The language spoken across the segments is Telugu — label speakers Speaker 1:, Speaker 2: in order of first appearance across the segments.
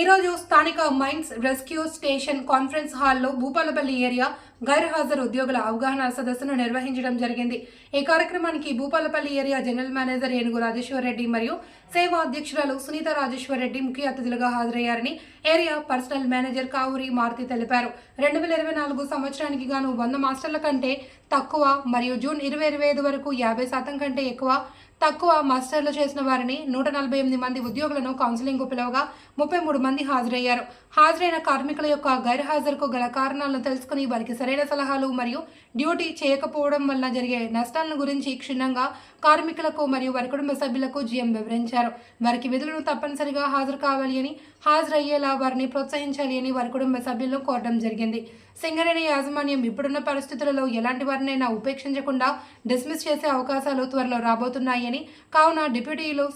Speaker 1: ఈరోజు స్థానిక మైన్స్ రెస్క్యూ స్టేషన్ కాన్ఫరెన్స్ హాల్లో భూపాలపల్లి ఏరియా గైర్హాజరు ఉద్యోగుల అవగాహన సదస్సును నిర్వహించడం జరిగింది. ఈ కార్యక్రమానికి భూపాలపల్లి ఏరియా జనరల్ మేనేజర్ ఏనుగు రాజేశ్వరరెడ్డి మరియు సేవా అధ్యక్షురాలు సునీత రాజేశ్వరరెడ్డి ముఖ్య అతిథులుగా హాజరయ్యారని area personnel manager Kavuri Maruthi తెలిపారు. రెండు వేల ఇరవై నాలుగు సంవత్సరానికి గాను వంద మాస్టర్ల కంటే తక్కువ మరియు జూన్ ఇరవై ఇరవై ఐదు వరకు యాభై శాతం కంటే ఎక్కువ తక్కువ మాస్టర్లు చేసిన వారిని నూట నలభై ఎనిమిది మంది ఉద్యోగులను కౌన్సిలింగ్ పిలవగా ముప్పై మూడు మంది హాజరయ్యారు. హాజరైన కార్మికుల యొక్క గైర్హాజరుకు గల కారణాలను తెలుసుకుని వారికి సరైన సలహాలు మరియు డ్యూటీ చేయకపోవడం వల్ల జరిగే నష్టాలను గురించి క్షుణ్ణంగా కార్మికులకు మరియు వారి కుటుంబ సభ్యులకు జీఎం వివరించారు. వారికి విధులను తప్పనిసరిగా హాజరు కావాలి అని హాజరయ్యేలా వారిని ప్రోత్సహించాలి అని వారి కుటుంబ సభ్యులను కోరడం జరిగింది. సింగరేణి యాజమాన్యం ఇప్పుడున్న పరిస్థితులలో ఎలాంటి వారినైనా ఉపేక్షించకుండా డిస్మిస్ చేసే అవకాశాలు త్వరలో రాబోతున్నాయి రాబోతున్నాయని కావున డిప్యూటీలు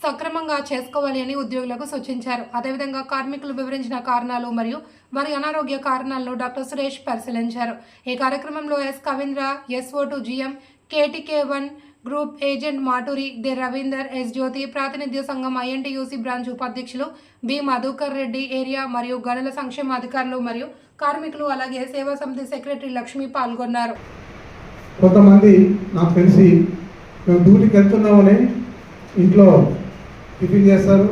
Speaker 1: సక్రమంగా చేసుకోవాలి అని ఉద్యోగులకు సూచించారు. అదేవిధంగా కార్మికులు వివరించిన కారణాలు మరియు వారి అనారోగ్య కారణాలను డాక్టర్ సురేష్ పరిశీలించారు. ఈ కార్యక్రమంలో S. Kavindra SO to GM KTK one group agent Maturi the Ravinder S Jyothi ప్రాతినిధ్య సంఘం ఐఎన్టీయూసీ బ్రాంచ్ ఉపాధ్యక్షులు బి మధుకర్ రెడ్డి ఏరియా మరియు గనుల సంక్షేమ అధికారులు మరియు కార్మికులు అలాగే సేవా సమితి సెక్రటరీ లక్ష్మి పాల్గొన్నారు.
Speaker 2: కొంతమంది నాకు తెలిసి మేము డ్యూటీకి వెళ్తున్నామని ఇంట్లో టిఫిన్ చేస్తారు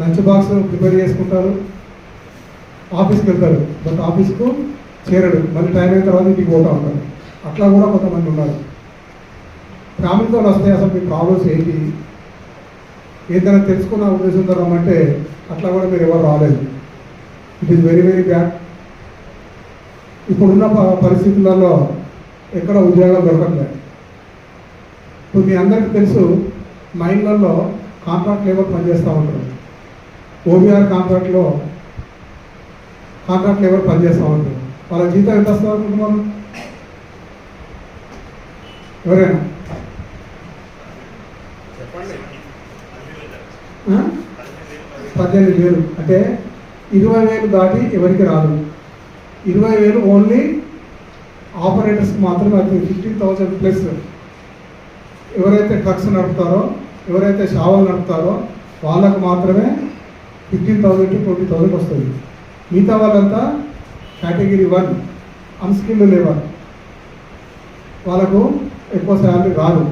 Speaker 2: లంచ్ బాక్స్ ప్రిపేర్ చేసుకుంటారు ఆఫీస్కి వెళ్తారు. బట్ ఆఫీస్కు చేరడు. మళ్ళీ టైం అయిన తర్వాత ఇంటికి పోతూ ఉంటారు. అట్లా కూడా కొంతమంది ఉన్నారు. ఫ్యామిలీతో వస్తాయి అసలు మీ ప్రాబ్లమ్స్ ఏంటి? ఏదైనా తెలుసుకున్న ఉద్దేశం రమ్మంటే అట్లా కూడా మీరు ఎవరు రాలేదు. It is very very bad ఇప్పుడున్న పరిస్థితులలో ఎక్కడ ఉద్యోగాలు దొరకట్లేదు. ఇప్పుడు మీ అందరికీ తెలుసు మైన్లలో కాంట్రాక్ట్ లేబర్ పనిచేస్తూ ఉంటారు. ఓబీఆర్ కాంట్రాక్ట్లో కాంట్రాక్ట్ లేబర్ పనిచేస్తూ ఉంటారు. వాళ్ళ జీతం ఎంత వస్తుంది అనుకుంటున్నారు? ఎవరైనా? పద్దెనిమిది వేలు. అంటే ఇరవై వేలు దాటి ఎవరికి రాదు. ఇరవై వేలు ఓన్లీ ఆపరేటర్స్కి మాత్రమే అది ఫిఫ్టీన్ థౌసండ్ ప్లస్ ఎవరైతే ట్రక్స్ నడుపుతారో ఎవరైతే షావలు నడుపుతారో వాళ్ళకు మాత్రమే fifteen thousand to twenty thousand వస్తుంది. మిగతా వాళ్ళంతా కేటగిరీ వన్ అన్స్కిల్డ్ లేబర్ వాళ్ళకు ఎక్కువ శాలరీ రాదు.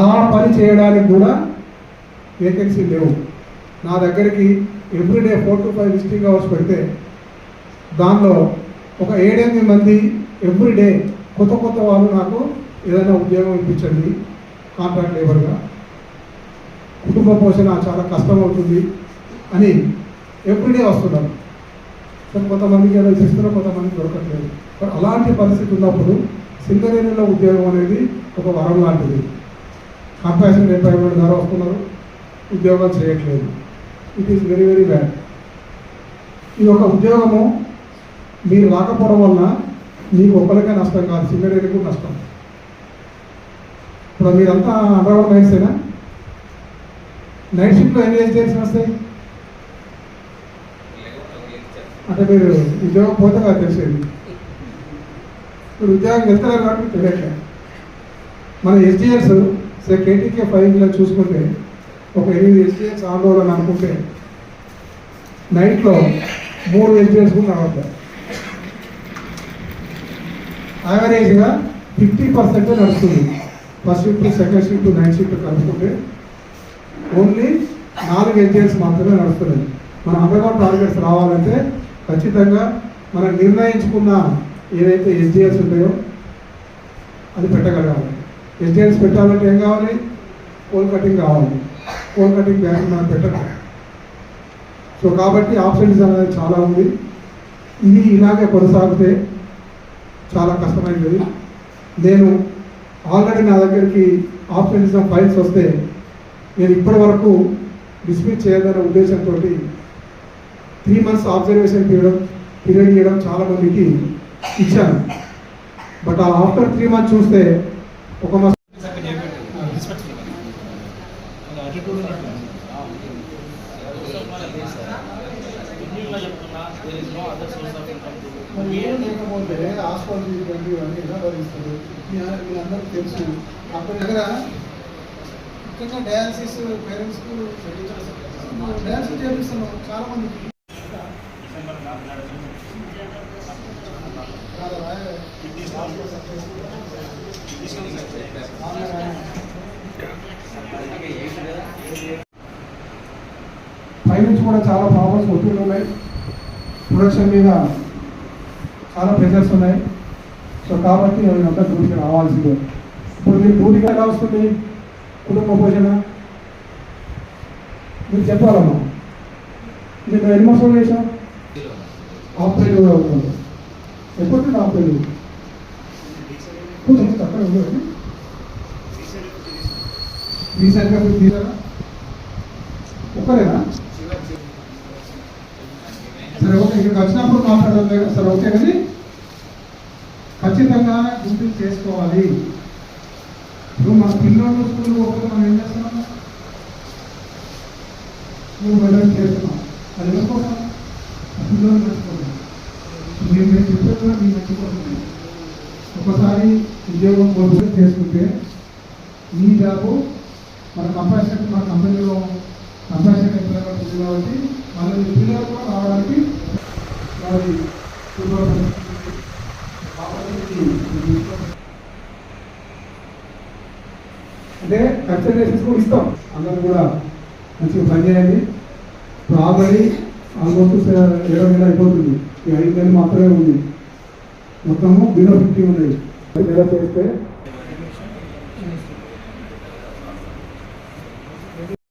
Speaker 2: ఆ పని చేయడానికి కూడా వేకెన్సీ లేవు. నా దగ్గరికి every day four to five visiting hours పెడితే దానిలో ఒక ఏడెనిమిది మంది ఎవ్రీడే కొత్త కొత్త వాళ్ళు నాకు ఏదైనా ఉద్యోగం ఇప్పించండి కాంట్రాక్ట్ లేబర్గా. కుటుంబ పోషణ చాలా కష్టం అవుతుంది అని ఎవ్రీడే వస్తున్నారు. కానీ కొంతమందికి ఏదో ఇస్తున్నారు కొంతమందికి దొరకట్లేదు. మరి అలాంటి పరిస్థితి ఉన్నప్పుడు సింగరేణిలో ఉద్యోగం అనేది ఒక వరం లాంటిది. కంపాషన్ ఎంప్లాయ్మెంట్ ద్వారా వస్తున్నారు ఉద్యోగం చేయట్లేదు. It is very very bad ఈ యొక్క ఉద్యోగము మీరు రాకపోవడం వలన మీకు ఒక్కరికే నష్టం కాదు సింగరేణికి నష్టం. ఇప్పుడు మీరంతా అండర్గ్రౌండ్ నైట్సేనా నైట్ షిఫ్ట్లో ఎన్ని ఏజ్ వస్తాయి? అంటే మీరు ఉద్యోగం పోతే నాకు తెలిసేది. మీరు ఉద్యోగం వెళ్తారు కాబట్టి మీకు మన ఎస్డిఎల్స్ సరే కేటీకే ఫైవ్లో చూసుకుంటే ఒక ఎనిమిది ఎస్డిఎల్స్ ఆందోళన అనుకుంటే నైట్లో మూడు ఎస్డిఎల్స్ కూడా రావద్దు యావరేజ్గా ఫిఫ్టీ పర్సెంట్ నడుస్తుంది. First shift second shift night shift కలుపుకుంటే ఓన్లీ నాలుగు ఎస్డిఎల్స్ మాత్రమే నడుస్తున్నాయి. మన అండర్గ్రౌండ్ టార్గెట్స్ రావాలంటే ఖచ్చితంగా మనం నిర్ణయించుకున్న ఏదైతే ఎస్డిఎల్స్ ఉంటాయో అది పెట్టగలగాలి. ఎస్డిఎల్స్ పెట్టాలంటే ఏం కావాలి? పోల్ కటింగ్ కావాలి. పోల్ కటింగ్ బ్యాంక్ మనం పెట్టాలి. సో కాబట్టి ఆప్షన్స్ అనేది చాలా ఉంది. ఇది ఇలాగే కొనసాగితే చాలా కష్టమైనది నేను ఆల్రెడీ నా దగ్గరికి ఆప్షన్స్ ఫైల్స్ వస్తే నేను ఇప్పటి వరకు డిస్మిస్ చేయాలనే ఉద్దేశంతో three months observation period period ఇవ్వడం చాలా మందికి ఇచ్చాను. బట్ ఆ ఆఫ్టర్ త్రీ మంత్స్ చూస్తే ఒక ఏం లేకపోతే హాస్పిటల్ ఇవన్నీ ఎలా భరిస్తారు? మీరందరూ తెలుసు. అక్కడ దగ్గర ముఖ్యంగా డయాలసిస్ పేరెంట్స్కు డయాలసిస్ చేపిస్తున్నాం చాలా మందికి. పై నుంచి కూడా చాలా ప్రాబ్లమ్స్ ఒత్తిడి ఉన్నాయి ప్రొడక్షన్ మీద చాలా ప్రెషర్స్ ఉన్నాయి. సో కాబట్టి అంతా డ్యూటీకి రావాల్సిందే. ఇప్పుడు మీరు డ్యూటీకి ఎలా వస్తుంది? కుటుంబ పోషణ? మీరు చెప్పాలమ్మా. మీరు ఎన్ని మాసాలు చేసాం హాఫ్ కూడా అవుతుంది ఎప్పుడు హాఫ్ పేజ్ కొంచెం తక్కువ ఉండదు రీసెంట్గా మీరు తీసారా ఒక్కరేనా? సరే ఓకే ఇక్కడికి వచ్చినప్పుడు మాట్లాడడం లేదు. సరే ఓకే కానీ ఖచ్చితంగా డ్యూటీ చేసుకోవాలి. ఇప్పుడు మన పిల్లలు స్కూల్ పోతే మనం ఏం చేస్తున్నాం? స్కూల్ వెళ్ళడం చేస్తున్నాం. అది ఎందుకోసం? పిల్లలు మర్చిపోతాం మీరు నేను చెప్పేది కూడా మీరు మర్చిపోతుంది ఒకసారి ఉద్యోగం కోరుకుని చేసుకుంటే మీ జాబు మన కంపాషన్ మన కంపెనీలో కంపాషన్ ఎంప్లాయ్ ఉంది కాబట్టి మనల్ని పిల్లలు కూడా రావడానికి వారి అంటే కన్సల్టేషన్స్ కూడా ఇస్తాం. అందరూ కూడా మంచిగా పనిచేయండి ఇప్పుడు ఆల్రెడీ ఆల్మోస్ట్ ఇరవై నెల అయిపోతుంది. ఈ ఐదు నెలలు మాత్రమే ఉంది. మొత్తము బిలో ఫిఫ్టీ ఉన్నాయి. ఐదు చేస్తే